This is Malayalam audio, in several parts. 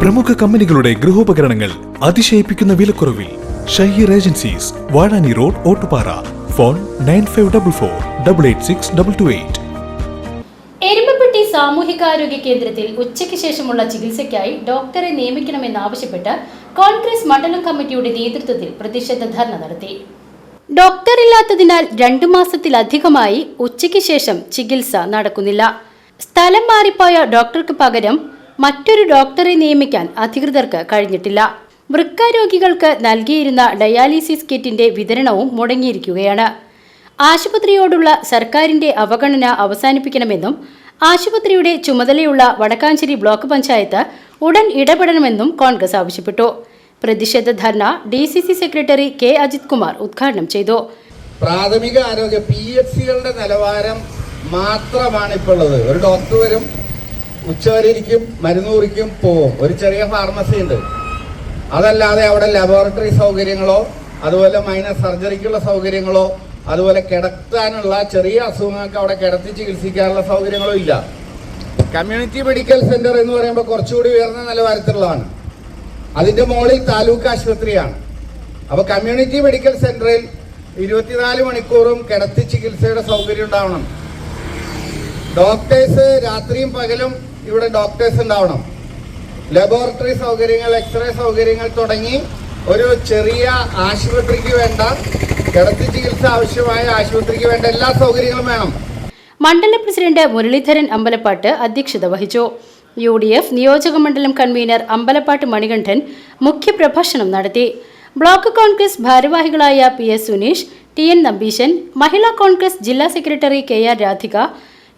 പ്രമുഖ കമ്പനികളുടെ ഗൃഹോപകരണങ്ങൾ അതിശയിപ്പിക്കുന്ന വിലക്കുറവിൽ Shaheer agencies Vazhani road Ottupara. Phone nine five double four double eight six double two eight. Erumapetty സാമൂഹികാരോഗ്യ കേന്ദ്രത്തിൽ ഉച്ചയ്ക്ക് ശേഷമുള്ള ചികിത്സയ്ക്കായി ഡോക്ടറെ നിയമിക്കണമെന്നാവശ്യപ്പെട്ട് കോൺഗ്രസ് മണ്ഡലം കമ്മിറ്റിയുടെ നേതൃത്വത്തിൽ പ്രതിഷേധ ധർണ നടത്തി. ഡോക്ടർ ഇല്ലാത്തതിനാൽ രണ്ടു മാസത്തിലധികമായി ഉച്ചയ്ക്ക് ശേഷം ചികിത്സ നടക്കുന്നില്ല. സ്ഥലം മാറിപ്പോയ ഡോക്ടർക്ക് പകരം മറ്റൊരു ഡോക്ടറെ നിയമിക്കാൻ അധികൃതർക്ക് കഴിഞ്ഞിട്ടില്ല. വൃക്ക രോഗികൾക്ക് നൽകിയിരുന്ന ഡയാലിസിസ് കിറ്റിന്റെ വിതരണവും മുടങ്ങിയിരിക്കുകയാണ്. ആശുപത്രിയോടുള്ള സർക്കാരിന്റെ അവഗണന അവസാനിപ്പിക്കണമെന്നും ആശുപത്രിയുടെ ചുമതലയുള്ള വടക്കാഞ്ചേരി ബ്ലോക്ക് പഞ്ചായത്ത് ഉടൻ ഇടപെടണമെന്നും കോൺഗ്രസ് ആവശ്യപ്പെട്ടു. പ്രതിഷേധ ധർണ D C C secretary K Ajith Kumar ഉദ്ഘാടനം ചെയ്തു. പ്രാഥമിക ആരോഗ്യ പി എച്ച് സികളുടെ നിലവാരം മാത്രമാണ് ഇപ്പോൾ ഉള്ളത് ഒരു ഡോക്ടർ വരും ഉച്ചവരെ ഇരിക്കും മരുന്ന് കുറിക്കും പോവും ഒരു ചെറിയ ഫാർമസി ഉണ്ട്. അതല്ലാതെ അവിടെ ലബോറട്ടറി സൗകര്യങ്ങളോ അതുപോലെ മൈനർ സർജറിക്കുള്ള സൗകര്യങ്ങളോ അതുപോലെ കിടത്താനുള്ള ചെറിയ അസുഖങ്ങൾക്ക് അവിടെ കിടത്തി ചികിത്സിക്കാനുള്ള സൗകര്യങ്ങളോ ഇല്ല. കമ്മ്യൂണിറ്റി മെഡിക്കൽ സെന്റർ എന്ന് പറയുമ്പോൾ കുറച്ചുകൂടി ഉയർന്ന നിലവാരത്തിലുള്ളതാണ് അതിന്റെ മുകളിൽ താലൂക്ക് ആശുപത്രിയാണ്. അപ്പൊ കമ്മ്യൂണിറ്റി മെഡിക്കൽ സെന്ററിൽ ഇരുപത്തിനാല് മണിക്കൂറും കിടത്തി ചികിത്സയുടെ സൗകര്യം ഉണ്ടാവണം. ഡോക്ടേഴ്സ് രാത്രിയും പകലും ഇവിടെ ഡോക്ടേഴ്സ് ഉണ്ടാവണം. ലബോറട്ടറി സൗകര്യങ്ങൾ എക്സ്റേ സൗകര്യങ്ങൾ തുടങ്ങി ഒരു ചെറിയ ആശുപത്രിക്ക് വേണ്ട കിടത്തി ചികിത്സ ആവശ്യമായ ആശുപത്രിക്ക് വേണ്ട എല്ലാ സൗകര്യങ്ങളും വേണം. മണ്ഡലം പ്രസിഡന്റ് മുരളീധരൻ അമ്പലപ്പാട്ട് അധ്യക്ഷത വഹിച്ചു. യു ഡി എഫ് നിയോജക മണ്ഡലം കൺവീനർ അമ്പലപ്പാട്ട് മണികണ്ഠൻ മുഖ്യപ്രഭാഷണം നടത്തി. ബ്ലോക്ക് കോൺഗ്രസ് ഭാരവാഹികളായ P S Suneesh T N Nambeesan Mahila Congress ജില്ലാ secretary K R Radhika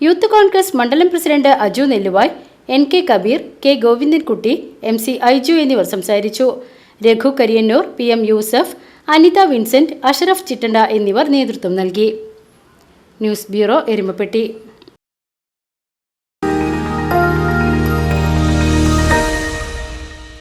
youth Congress മണ്ഡലം president Aju Nelluvai N K Kabeer K Govindankutty M C Aiju എന്നിവർ സംസാരിച്ചു. Raghu Kariyannur P M Yusuf Anitha Vincent Ashraf Chittanda എന്നിവർ നേതൃത്വം നൽകി. News bureau Erumapetty.